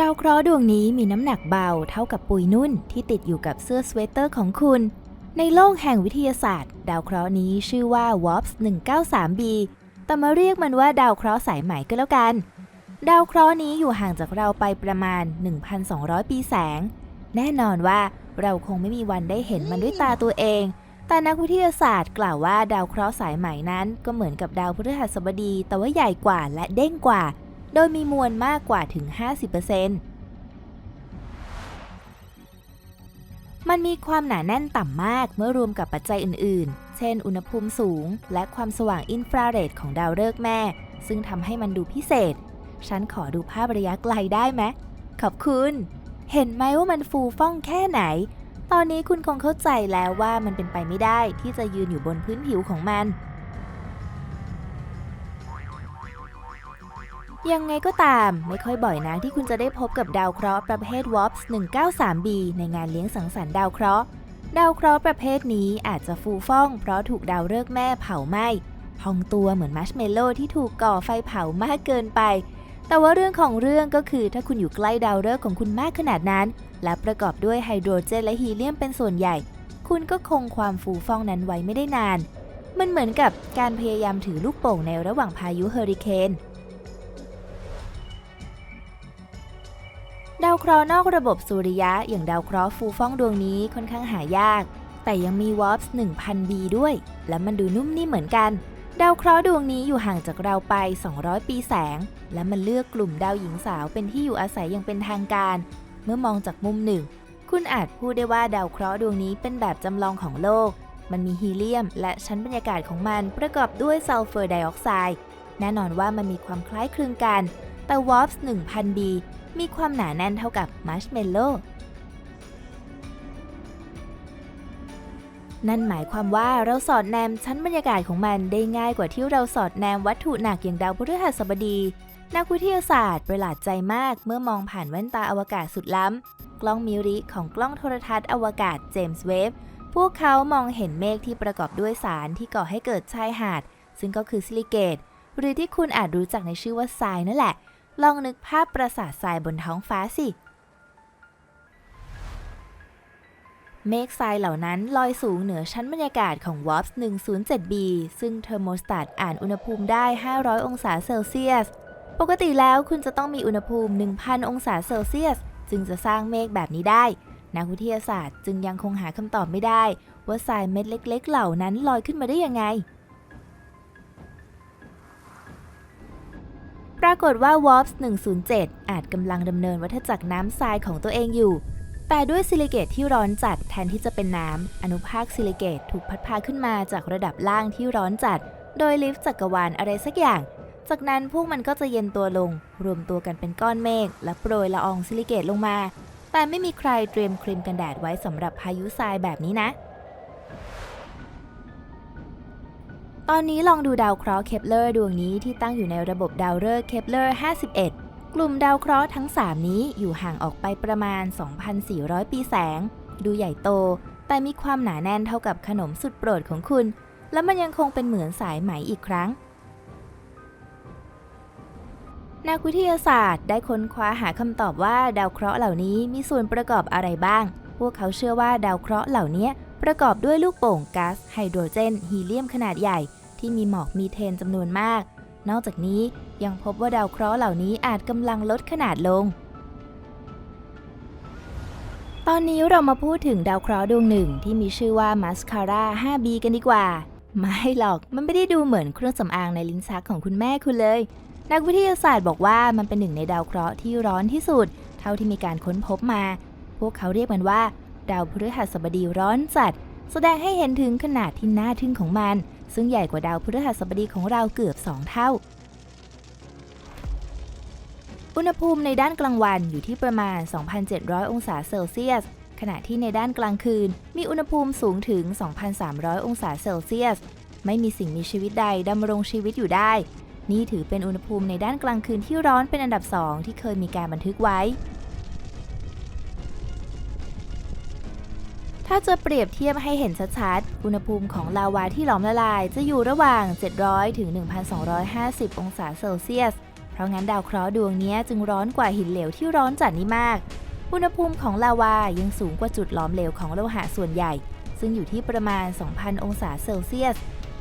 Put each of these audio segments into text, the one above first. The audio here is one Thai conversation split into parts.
ดาวเคราะห์ดวงนี้มีน้ำหนักเบาเท่ากับปุยนุ่นที่ติดอยู่กับเสื้อสเวตเตอร์ของคุณ ในโลกแห่งวิทยาศาสตร์ ดาวเคราะห์นี้ชื่อว่า WAPS 193b แต่มาเรียกมันว่าดาวเคราะห์สายไหมก็แล้วกัน ดาวเคราะห์นี้อยู่ห่างจากเราไปประมาณ 1,200 ปีแสง แน่นอนว่าเราคงไม่มีวันได้เห็นมันด้วยตาตัวเอง แต่นักวิทยาศาสตร์กล่าวว่าดาวเคราะห์สายไหมนั้น ก็เหมือนกับดาวพฤหัสบดี แต่ว่าใหญ่กว่าและเด้งกว่า โดยมีมวลมากกว่าถึง 50%มันมีความหนาแน่นต่ำมากเมื่อรวมกับปัจจัยอื่น ๆ เช่น อุณหภูมิสูง และความสว่างอินฟราเรดของดาวฤกษ์แม่ ซึ่งทำให้มันดูพิเศษ ฉันขอดูภาพระยะไกลได้ไหม ขอบคุณ เห็นไหมว่ามันฟูฟ่องแค่ไหน ตอนนี้คุณคงเข้าใจแล้วว่ามันเป็นไปไม่ได้ที่จะยืนอยู่บนพื้นผิวของมัน ยังไงก็ตามไม่ค่อยบ่อยนักที่คุณจะได้พบกับดาวเคราะห์ประเภท WAPS 193b ในงานเลี้ยงสังสรรค์ดาวเคราะห์ ดาวเคราะห์ประเภทนี้อาจจะฟูฟ่อง เพราะถูกดาวฤกษ์แม่เผาไหม้พองตัวเหมือนมัชเมลโล่ที่ถูกก่อไฟเผามากเกินไป แต่ว่าเรื่องของเรื่องก็คือถ้าคุณอยู่ใกล้ดาวฤกษ์ของคุณมากขนาดนั้น และประกอบด้วยไฮโดรเจนและฮีเลียมเป็นส่วนใหญ่ คุณก็คงความฟูฟ่องนั้นไว้ไม่ได้นาน มันเหมือนกับการพยายามถือลูกโป่งในระหว่างพายุเฮอริเคน ดาวเคราะห์นอกระบบสุริยะ อย่างดาวเคราะห์ฟูฟ่องดวงนี้ค่อนข้างหายาก แต่ยังมีวอปส์ 1000b ด้วย และมันดูนุ่มนิ่มเหมือนกัน ดาวเคราะห์ดวงนี้อยู่ห่างจากเราไป 200 ปีแสง และมันเลือกกลุ่มดาวหญิงสาวเป็นที่อยู่อาศัยอย่างเป็นทางการ เมื่อมองจากมุมหนึ่ง คุณอาจพูดได้ว่าดาวเคราะห์ดวงนี้เป็นแบบจำลองของโลก มันมีฮีเลียม และชั้นบรรยากาศของมันประกอบด้วยซัลเฟอร์ไดออกไซด์แน่นอนว่ามันมีความคล้ายคลึงกัน แต่ WAPS 1000b มีความหนาแน่นเท่ากับมัชเมลโล่นั่นหมายความว่าเราสอดแนมชั้นบรรยากาศของมันได้ง่ายกว่าที่เราสอดแนมวัตถุหนักอย่างดาวพฤหัสบดี นักวิทยาศาสตร์ประหลาดใจมากเมื่อมองผ่านแว่นตาอวกาศสุดล้ำ กล้องมิริของกล้องโทรทัศน์อวกาศเจมส์เวฟพวกเขามองเห็นเมฆที่ประกอบด้วยสารที่ก่อให้เกิดชายหาด ซึ่งก็คือซิลิเกตหรือที่คุณอาจรู้จักในชื่อว่าทรายนั่นแหละ ลองนึกภาพปราสาททรายบนท้องฟ้าสิ เมฆทรายเหล่านั้นลอยสูงเหนือชั้นบรรยากาศของ WAPS 107b ซึ่งเทอร์โมสแตตอ่านอุณหภูมิได้ 500 องศาเซลเซียส ปกติแล้วคุณจะต้องมีอุณหภูมิ 1,000 องศาเซลเซียส จึงจะสร้างเมฆแบบนี้ได้ นักวิทยาศาสตร์จึงยังคงหาคำตอบไม่ได้ ว่าทรายเม็ดเล็ก ๆ เหล่านั้นลอยขึ้นมาได้ยังไง รากฏว่า WAPS 107 อาจกำลังดำเนินวัฏจักรน้ำทรายของตัวเองอยู่ แต่ด้วยซิลิเกตที่ร้อนจัดแทนที่จะเป็นน้ำ อนุภาคซิลิเกตถูกพัดพาขึ้นมาจากระดับล่างที่ร้อนจัด โดยลิฟต์จักรวาลอะไรสักอย่าง จากนั้นพวกมันก็จะเย็นตัวลง รวมตัวกันเป็นก้อนเมฆและโปรยละอองซิลิเกตลงมา แต่ไม่มีใครเตรียมครีมกันแดดไว้สำหรับพายุทรายแบบนี้นะ ตอนนี้ลองดูดาวเคราะห์เคปเลอร์ดวงนี้ที่ตั้งอยู่ในระบบดาวฤกษ์เคปเลอร์ 51 กลุ่มดาวเคราะห์ทั้ง 3 นี้อยู่ห่างออกไปประมาณ 2,400 ปีแสง ดูใหญ่โต แต่มีความหนาแน่นเท่ากับขนมสุดโปรดของคุณ และมันยังคงเป็นเหมือนสายไหมอีกครั้ง นักวิทยาศาสตร์ได้ค้นคว้าหาคำตอบว่าดาวเคราะห์เหล่านี้มีส่วนประกอบอะไรบ้าง พวกเขาเชื่อว่าดาวเคราะห์เหล่านี้ประกอบด้วยลูกโป่งก๊าซไฮโดรเจน ฮีเลียมขนาดใหญ่ ที่มีหมอกมีเทนจำนวนมาก นอกจากนี้ยังพบว่าดาวเคราะห์เหล่านี้อาจกำลังลดขนาดลง ตอนนี้เรามาพูดถึงดาวเคราะห์ดวงหนึ่งที่มีชื่อว่ามัสคาร่า 5B กันดีกว่า ไม่หรอกมันไม่ได้ดูเหมือนเครื่องสำอางในลิ้นชักของคุณแม่คุณเลย นักวิทยาศาสตร์บอกว่ามันเป็นหนึ่งในดาวเคราะห์ที่ร้อนที่สุด เท่าที่มีการค้นพบมา พวกเขาเรียกมันว่า ดาวพฤหัสบดีร้อนจัด แสดงให้เห็นถึงขนาดที่น่าทึ่งของมัน ซึ่งใหญ่กว่าดาวพฤหัสบดีของเราเกือบ 2 เท่า อุณหภูมิในด้านกลางวันอยู่ที่ประมาณ 2,700 องศาเซลเซียส ขณะที่ในด้านกลางคืน มีอุณหภูมิสูงถึง 2,300 องศาเซลเซียส ไม่มีสิ่งมีชีวิตใดดำรงชีวิตอยู่ได้ นี่ถือเป็นอุณหภูมิในด้านกลางคืนที่ร้อนเป็นอันดับสองที่เคยมีการบันทึกไว้ ถ้าจะเปรียบเทียบให้เห็นชัดๆ อุณหภูมิของลาวาที่หลอมละลาย จะอยู่ระหว่าง 700 ถึง 1,250 องศาเซลเซียส เพราะงั้นดาวเคราะห์ดวงนี้จึงร้อนกว่าหินเหลวที่ร้อนจัดนี้มาก อุณหภูมิของลาวายังสูงกว่าจุดหลอมเหลวของโลหะส่วนใหญ่ ซึ่งอยู่ที่ประมาณ 2,000 องศาเซลเซียส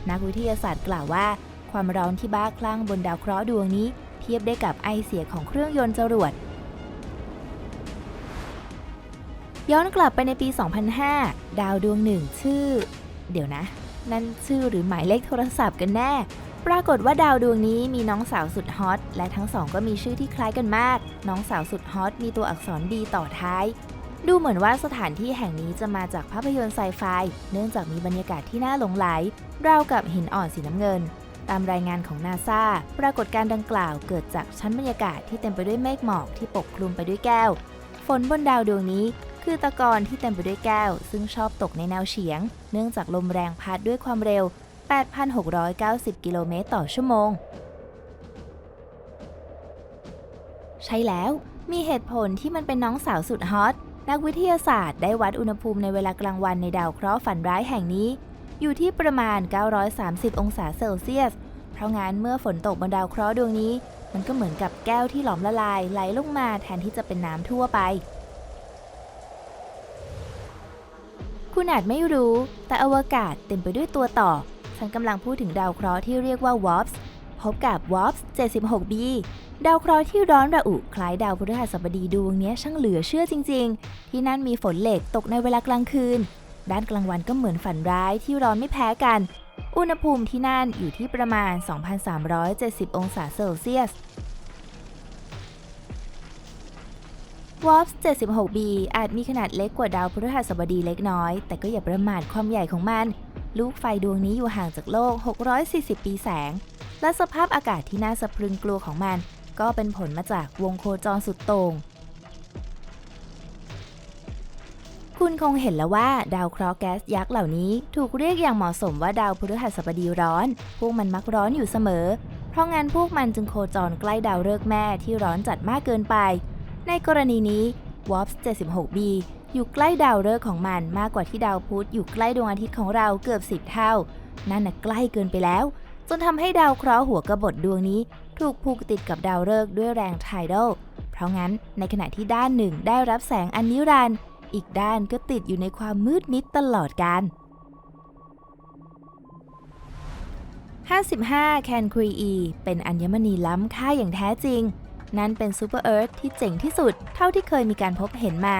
นักวิทยาศาสตร์กล่าวว่า ความร้อนที่บ้าคลั่งบนดาวเคราะห์ดวงนี้ เทียบได้กับไอเสียของเครื่องยนต์จรวด ย้อนกลับไปในปี 2005 ดาวดวงหนึ่งชื่อ เดี๋ยวนะ นั่นชื่อหรือหมายเลขโทรศัพท์กันแน่ ปรากฏว่าดาวดวงนี้มีน้องสาวสุดฮอต และทั้งสองก็มีชื่อที่คล้ายกันมาก น้องสาวสุดฮอตมีตัวอักษร B ต่อท้าย ดูเหมือนว่าสถานที่แห่งนี้จะมาจากภาพยนตร์ไซไฟ เนื่องจากมีบรรยากาศที่น่าหลงไหลราวกับหินอ่อนสีน้ำเงินตามรายงานของนาซาปรากฏการดังกล่าวเกิดจากชั้นบรรยากาศที่เต็มไปด้วยเมฆหมอกที่ปกคลุมไปด้วยแก้ว ฝนบนดาวดวงนี้ คือตะกอนที่เต็มไปด้วยแก้ว ซึ่งชอบตกในแนวเฉียง เนื่องจากลมแรงพัดด้วยความเร็ว 8,690 กิโลเมตรต่อชั่วโมง ใช่แล้ว มีเหตุผลที่มันเป็นน้องสาวสุดฮอต นักวิทยาศาสตร์ได้วัดอุณหภูมิในเวลากลางวันในดาวเคราะห์ฝันร้ายแห่งนี้ อยู่ที่ประมาณ 930 องศาเซลเซียส เพราะงั้นเมื่อฝนตกบนดาวเคราะห์ดวงนี้ มันก็เหมือนกับแก้วที่หลอมละลายไหลลงมาแทนที่จะเป็นน้ำทั่วไป คุณอาจไม่รู้ แต่อวกาศเต็มไปด้วยตัวต่อ ฉันกำลังพูดถึงดาวเคราะห์ที่เรียกว่า WASP พบกับ WASP 76b ดาวเคราะห์ที่ร้อนระอุคล้ายดาวพฤหัสบดีดวงนี้ช่างเหลือเชื่อจริง ๆ ที่นั่นมีฝนเหล็กตกในเวลากลางคืน ด้านกลางวันก็เหมือนฝันร้ายที่ร้อนไม่แพ้กัน อุณหภูมิที่นั่นอยู่ที่ประมาณ 2,370 องศาเซลเซียส w a r p 76b อาจมีขนาดเล็กกว่าดาวพฤหัสบดีเล็กน้อย แต่ก็อย่าประมาทความใหญ่ของมัน ลูกไฟดวงนี้อยู่ห่างจากโลก 640 ปีแสง และสภาพอากาศที่น่าสะพรึงกลัวของมัน ก็เป็นผลมาจากวงโคจรสุดโต่งคุณคงเห็นแล้วว่าดาวเคราะห์แก๊สยักษ์เหล่านี้ ถูกเรียกอย่างเหมาะสมว่าดาวพฤหัสบดีร้อน พวกมันมักร้อนอยู่เสมอ เพราะงั้นพวกมันจึงโคจรใกล้ดาวฤกษ์แม่ที่ร้อนจัดมากเกินไป ในกรณีนี้ WASP 76b อยู่ใกล้ดาวฤกษ์ของมันมากกว่าที่ดาวพุธอยู่ใกล้ดวงอาทิตย์ของเราเกือบ 10 เท่า นั่นน่ะใกล้เกินไปแล้ว จนทำให้ดาวเคราะห์หัวกระบฏดวงนี้ ถูกผูกติดกับดาวฤกษ์ด้วยแรงไทดัลเพราะงั้นในขณะที่ด้านหนึ่งได้รับแสงอันนิรันดร์อีกด้านก็ติดอยู่ในความมืดมิดตลอดกาล55 แคนครีอี เป็นอัญมณีล้ำค่าอย่างแท้จริง นั่นเป็นซูเปอร์เอิร์ธที่เจ๋งที่สุดเท่าที่เคยมีการพบเห็นมา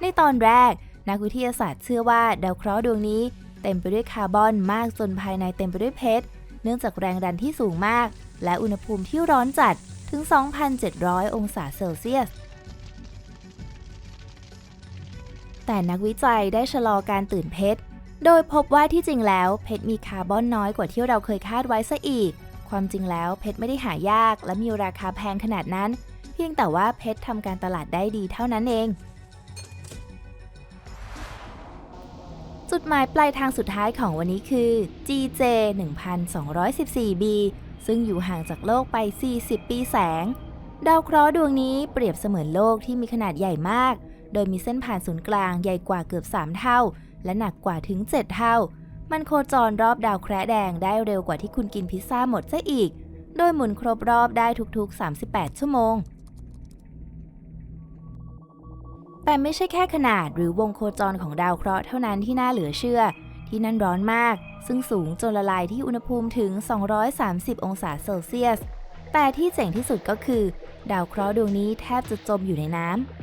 ในตอนแรก นักวิทยาศาสตร์เชื่อว่าดาวเคราะห์ดวงนี้เต็มไปด้วยคาร์บอนมากจนภายในเต็มไปด้วยเพชร เนื่องจากแรงดันที่สูงมาก และอุณหภูมิที่ร้อนจัดถึง 2,700 องศาเซลเซียส แต่นักวิจัยได้ชะลอการตื่นเพชร โดยพบว่าที่จริงแล้วเพชรมีคาร์บอนน้อยกว่าที่เราเคยคาดไว้ซะอีก ความจริงแล้วเพชรไม่ได้หายาก และมีราคาแพงขนาดนั้น เพียงแต่ว่าเพชรทำการตลาดได้ดีเท่านั้นเอง จุดหมายปลายทางสุดท้ายของวันนี้คือ GJ 1214b ซึ่งอยู่ห่างจากโลกไป 40 ปีแสง ดาวเคราะห์ดวงนี้เปรียบเสมือนโลกที่มีขนาดใหญ่มาก โดยมีเส้นผ่านศูนย์กลางใหญ่กว่าเกือบ 3 เท่า และหนักกว่าถึง 7 เท่า มันโคจรรอบดาวแคระแดงได้เร็วกว่าที่คุณกินพิซซ่าหมดซะอีก โดยหมุนครบรอบได้ทุกๆ 38 ชั่วโมง แต่ไม่ใช่แค่ขนาดหรือวงโคจรของดาวเคราะห์เท่านั้นที่น่าเหลือเชื่อ ที่นั่นร้อนมาก ซึ่งสูงจนละลายที่อุณหภูมิถึง 230 องศาเซลเซียส แต่ที่เจ๋งที่สุดก็คือ ดาวเคราะห์ดวงนี้แทบจะจมอยู่ในน้ำ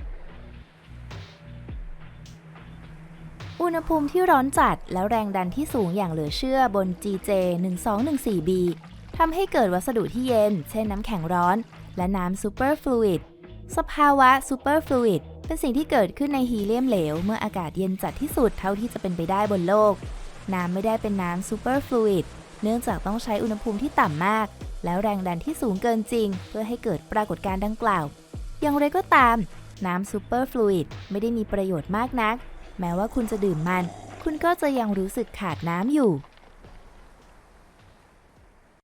อุณหภูมิที่ร้อนจัดแล้วแรงดันที่สูงอย่างเหลือเชื่อบน GJ 1214b ทำให้เกิดวัสดุที่เย็น เช่นน้ำแข็งร้อน และน้ำซูเปอร์ฟลูอิด สภาวะซูเปอร์ฟลูอิดเป็นสิ่งที่เกิดขึ้นในฮีเลียมเหลว เมื่ออากาศเย็นจัดที่สุดเท่าที่จะเป็นไปได้บนโลก น้ำไม่ได้เป็นน้ำซูเปอร์ฟลูอิด เนื่องจากต้องใช้อุณหภูมิที่ต่ำมาก แล้วแรงดันที่สูงเกินจริง เพื่อให้เกิดปรากฏการณ์ดังกล่าว อย่างไรก็ตาม น้ำซูเปอร์ฟลูอิดไม่ได้มีประโยชน์มากนัก แม้ว่าคุณจะดื่มมัน คุณก็จะยังรู้สึกขาดน้ำอยู่